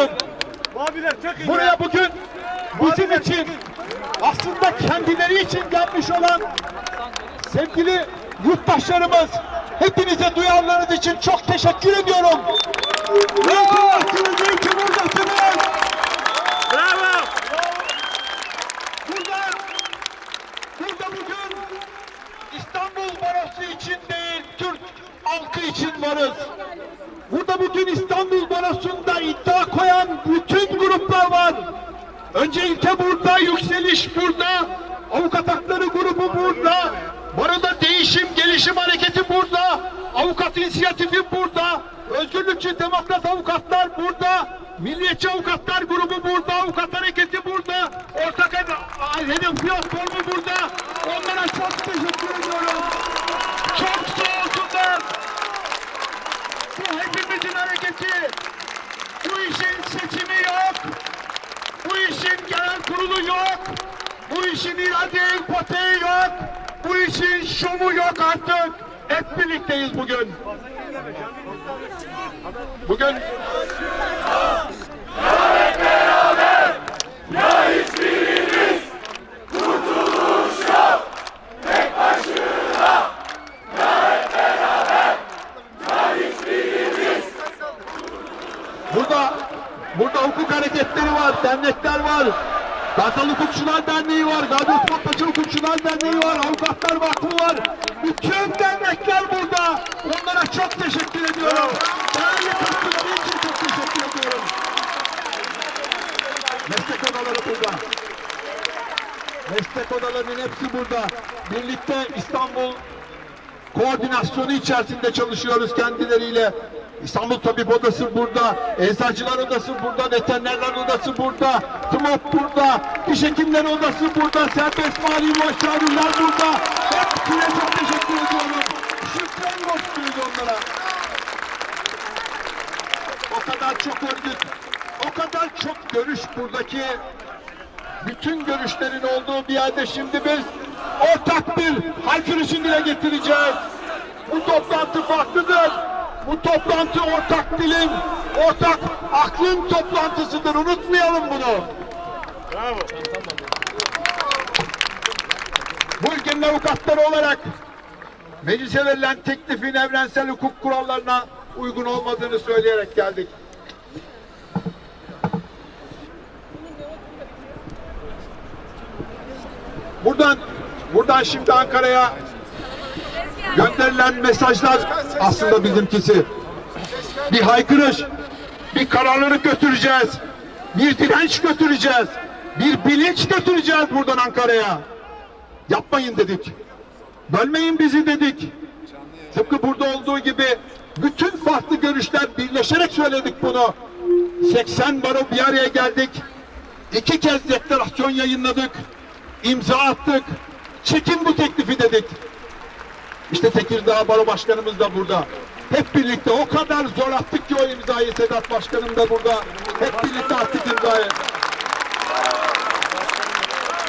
iyi. Buraya bugün bizim için aslında kendileri için gelmiş olan sevgili yurttaşlarımız hepinize duyarlarınız için çok teşekkür ediyorum. Varsınız, iyi ki buradasınız. Bravo. Burada, burada bugün İstanbul Barosu için değil, halkı için varız. Burada bugün İstanbul Barosu'nda iddia koyan bütün gruplar var. Önce ilke burada, yükseliş burada, avukat hakları grubu burada, Baroda değişim, gelişim hareketi burada, avukat inisiyatifi burada, özgürlükçü demokrat avukatlar burada, milliyetçi avukatlar grubu burada, avukat hareketi burada, ortak ed- hedef platformu burada. Onlara çok teşekkür ediyorum. Çok sağ olsunlar. Bu hepimizin hareketi. Bu işin seçimi yok. Bu işin genel kurulu yok. Bu işin irade empati yok. Bu işin şovu yok artık. Hep birlikteyiz bugün. Bugün Burada burada hukuk hareketleri var, dernekler var. Kartal Hukukçular Derneği var, Gazi Osman Paşa Hukukçular Derneği var, Avukatlar Vakfı var. Bütün dernekler burada. Onlara çok teşekkür ediyorum. Değerli katkıları için çok teşekkür ediyorum. Meslek odaları burada. Meslek odalarının hepsi burada. Birlikte İstanbul koordinasyonu içerisinde çalışıyoruz kendileriyle. İstanbul Tabip Odası burada, Eczacılar Odası burada, Veterinerler Odası burada, TMOP burada, Diş Hekimleri Odası burada, Serbest Mali Muhaşşarılar burada. Hepsine çok teşekkür ediyorum. Şükran borçluyuz onlara. O kadar çok örgüt, o kadar çok görüş buradaki bütün görüşlerin olduğu bir yerde şimdi biz ortak bir haykırışın dile getireceğiz. Bu toplantı farklıdır. Bu toplantı ortak dilin, ortak aklın toplantısıdır. Unutmayalım bunu. Bravo. Bu ülkenin avukatları olarak meclise verilen teklifin evrensel hukuk kurallarına uygun olmadığını söyleyerek geldik. Buradan buradan şimdi Ankara'ya gönderilen mesajlar aslında bizimkisi. Bir haykırış, bir kararlılık götüreceğiz. Bir direnç götüreceğiz. Bir bilinç götüreceğiz buradan Ankara'ya. Yapmayın dedik. Bölmeyin bizi dedik. Tıpkı burada olduğu gibi bütün farklı görüşler birleşerek söyledik bunu. 80 baro bir araya geldik. İki kez deklarasyon yayınladık. imza attık. Çekin bu teklifi dedik. İşte Tekirdağ Baro Başkanımız da burada. Hep birlikte o kadar zor attık ki o imzayı Sedat Başkanım da burada. Hep birlikte attık imzayı.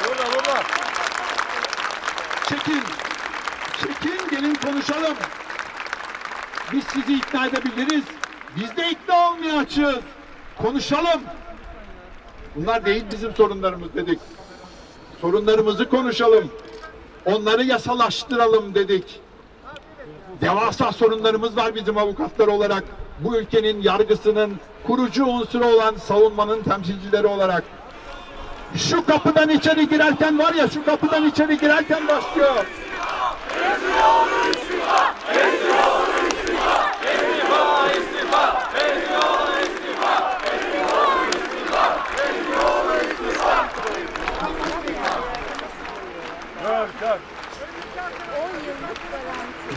Burada burada. Çekin. Çekin gelin konuşalım. Biz sizi ikna edebiliriz. Biz de ikna olmaya açığız. Konuşalım. Bunlar değil bizim sorunlarımız dedik. Sorunlarımızı konuşalım. Onları yasalaştıralım dedik. Devasa sorunlarımız var bizim avukatlar olarak. Bu ülkenin yargısının kurucu unsuru olan savunmanın temsilcileri olarak. Şu kapıdan içeri girerken var ya şu kapıdan içeri girerken başlıyor.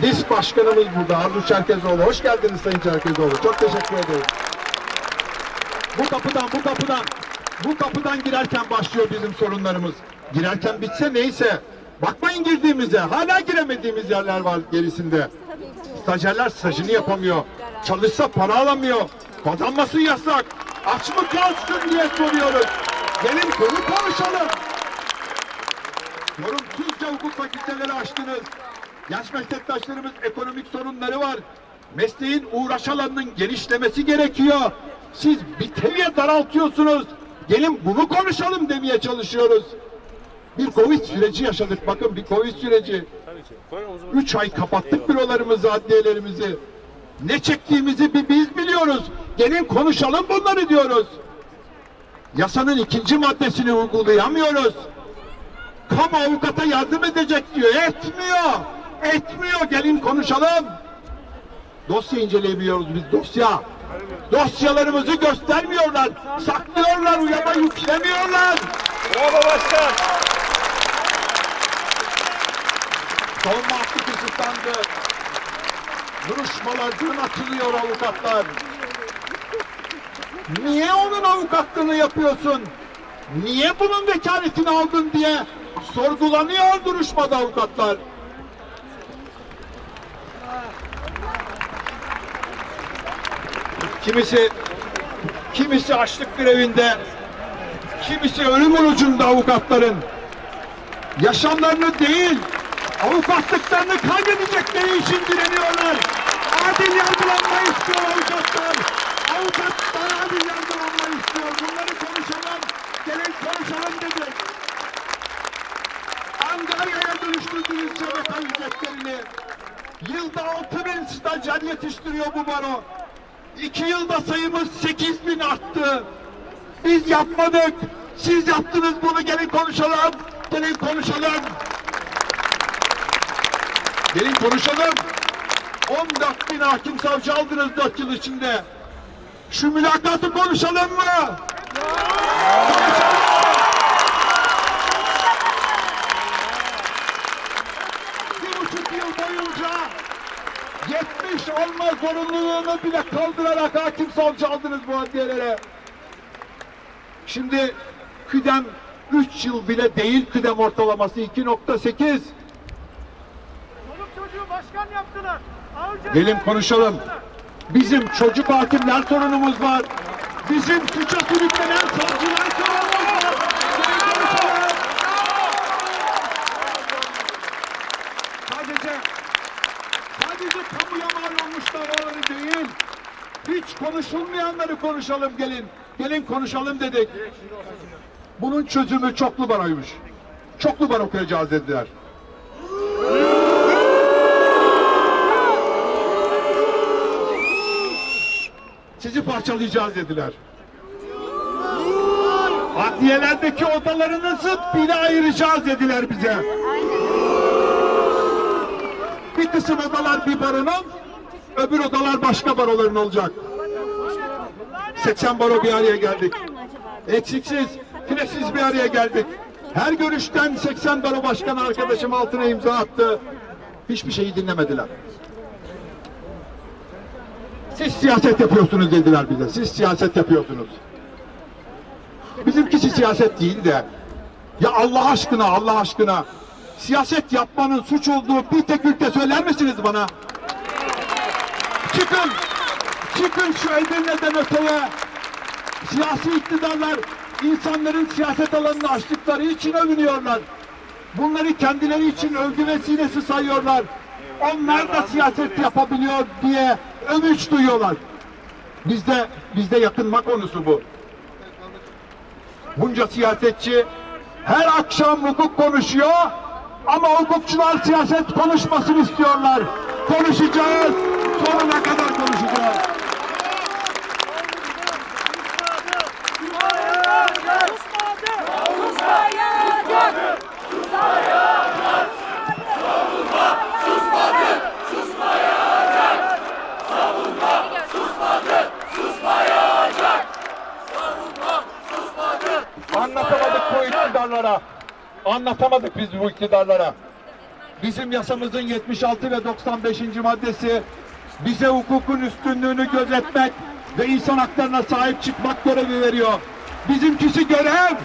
Disk Başkanımız burada Arzu Çerkezoğlu. Hoş geldiniz Sayın Çerkezoğlu. Çok teşekkür ederim. Bu kapıdan, bu kapıdan, bu kapıdan girerken başlıyor bizim sorunlarımız. Girerken bitse neyse. Bakmayın girdiğimize. Hala giremediğimiz yerler var gerisinde. Stajyerler stajını yapamıyor. Çalışsa para alamıyor. Kazanması yasak. Aç mı kalsın diye soruyoruz. Gelin konu konuşalım. Yorumsuzca hukuk fakülteleri açtınız. Genç meslektaşlarımız ekonomik sorunları var. Mesleğin uğraş alanının genişlemesi gerekiyor. Siz bir teviye daraltıyorsunuz. Gelin bunu konuşalım demeye çalışıyoruz. Bir Covid süreci yaşadık. Bakın bir Covid süreci. Üç ay kapattık bürolarımızı, adliyelerimizi. Ne çektiğimizi bir biz biliyoruz. Gelin konuşalım bunları diyoruz. Yasanın ikinci maddesini uygulayamıyoruz. Kamu avukata yardım edecek diyor. Etmiyor. Etmiyor. Gelin konuşalım. Dosya inceleyemiyoruz biz dosya. Dosyalarımızı göstermiyorlar. Saklıyorlar, uyama yüklemiyorlar. Bravo başkan. Savunma hakkı kısıtlandı. Duruşmalar dün açılıyor avukatlar. Niye onun avukatlığını yapıyorsun? Niye bunun vekaletini aldın diye sorgulanıyor duruşmada avukatlar. Kimisi kimisi açlık grevinde, kimisi ölüm orucunda avukatların yaşamlarını değil, avukatlıklarını kaybedecekleri için direniyorlar. Adil yargılanma istiyor avukatlar. Avukatlar adil yargılanma istiyor. Bunları konuşalım. Gelin konuşalım dedik. Angarya'ya dönüştürdünüz şebeke ücretlerini. Yılda 6 bin stajyer yetiştiriyor bu baro. İki yılda sayımız 8 bin arttı. Biz yapmadık. Siz yaptınız bunu. Gelin konuşalım. Gelin konuşalım. Gelin konuşalım. 14 bin hakim savcı aldınız 4 yıl içinde. Şu mülakatı konuşalım mı? Konuşalım. Bir buçuk yıl boyunca 70 olma zorunluluğunu bile kaldırarak hakim savcı aldınız bu adliyelere. Şimdi kıdem 3 yıl bile değil kıdem ortalaması 2.8. Çoluk çocuğu başkan yaptılar. Avcı Gelin konuşalım. Bizim çocuk hakimler sorunumuz var. Bizim suça sürüklenen savcılar sorunumuz var. Gelin konuşalım. Sadece sadece kamuya mal olmuş davaları değil. Hiç konuşulmayanları konuşalım gelin. Gelin konuşalım dedik. Bunun çözümü çoklu baroymuş. Çoklu baro okuyacağız dediler. Sizi parçalayacağız dediler. Adliyelerdeki odalarınızı bile ayıracağız dediler bize. Bir kısım odalar bir baronun, öbür odalar başka baroların olacak. 80 baro bir araya geldik. Eksiksiz, filesiz bir araya geldik. Her görüşten 80 baro başkanı arkadaşım altına imza attı. Hiçbir şeyi dinlemediler. Siz siyaset yapıyorsunuz dediler bize. Siz siyaset yapıyorsunuz. Bizimkisi siyaset değil de ya Allah aşkına Allah aşkına siyaset yapmanın suç olduğu bir tek ülke söyler misiniz bana? Çıkın! Çıkın şu Edirne'den öteye! Siyasi iktidarlar insanların siyaset alanını açtıkları için övünüyorlar. Bunları kendileri için övgü vesilesi sayıyorlar. Onlar da siyaset yapabiliyor diye övünç duyuyorlar. Bizde bizde yakınma konusu bu. Bunca siyasetçi her akşam hukuk konuşuyor ama hukukçular siyaset konuşmasın istiyorlar. Konuşacağız. Sonuna kadar konuşacağız. İktidarlara. Anlatamadık biz bu iktidarlara. Bizim yasamızın 76 ve 95. maddesi bize hukukun üstünlüğünü gözetmek ve insan haklarına sahip çıkmak görevi veriyor. Bizimkisi görev.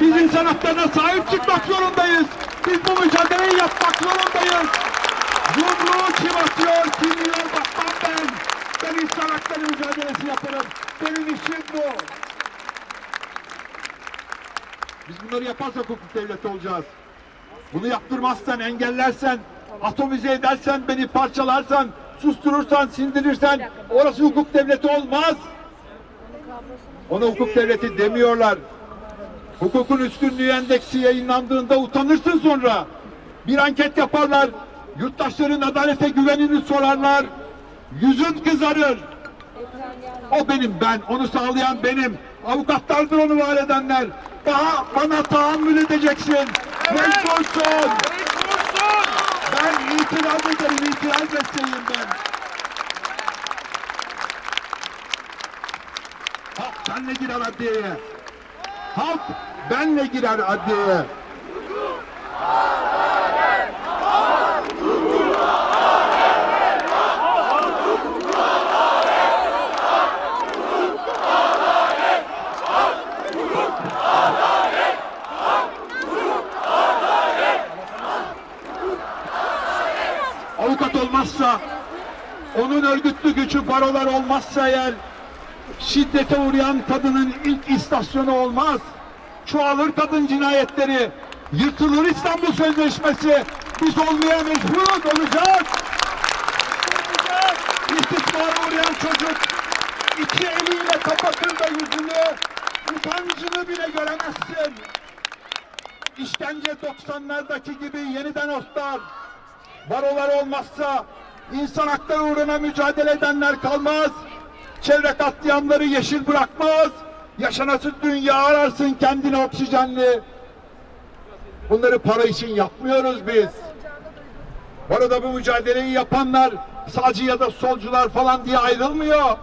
Biz insan haklarına sahip çıkmak zorundayız. Biz bu mücadele yapmak zorundayız. Yumruğu kim atıyor, kim yiyor bakmam ben. Ben insan hakları mücadelesi yaparım. Benim işim bu. Biz bunları yaparsak hukuk devleti olacağız. Bunu yaptırmazsan, engellersen, atomize edersen, beni parçalarsan, susturursan, sindirirsen orası hukuk devleti olmaz. Ona hukuk devleti demiyorlar. Hukukun üstünlüğü endeksi yayınlandığında utanırsın sonra. Bir anket yaparlar. Yurttaşların adalete güvenini sorarlar. Yüzün kızarır. O benim ben. Onu sağlayan benim. Avukatlardır onu var edenler. Daha bana tahammül edeceksin. Mecbursun. Ben itiraz ederim. itiraz etseyim ben. Halk benle girer adliyeye. Halk benle girer adliyeye. Avukat olmazsa, onun örgütlü gücü barolar olmazsa eğer, şiddete uğrayan kadının ilk istasyonu olmaz. Çoğalır kadın cinayetleri, yırtılır İstanbul Sözleşmesi, biz olmaya mecburuz olacağız. İstismara uğrayan çocuk iki eliyle kapatır da yüzünü, utancını bile göremezsin. İşkence 90'lardaki gibi yeniden otlar. Barolar olmazsa insan hakları uğruna mücadele edenler kalmaz. Çevre katliamları yeşil bırakmaz. Yaşanası dünya ararsın kendine oksijenli. Bunları para için yapmıyoruz biz. Bu arada bu mücadeleyi yapanlar sağcı ya da solcular falan diye ayrılmıyor.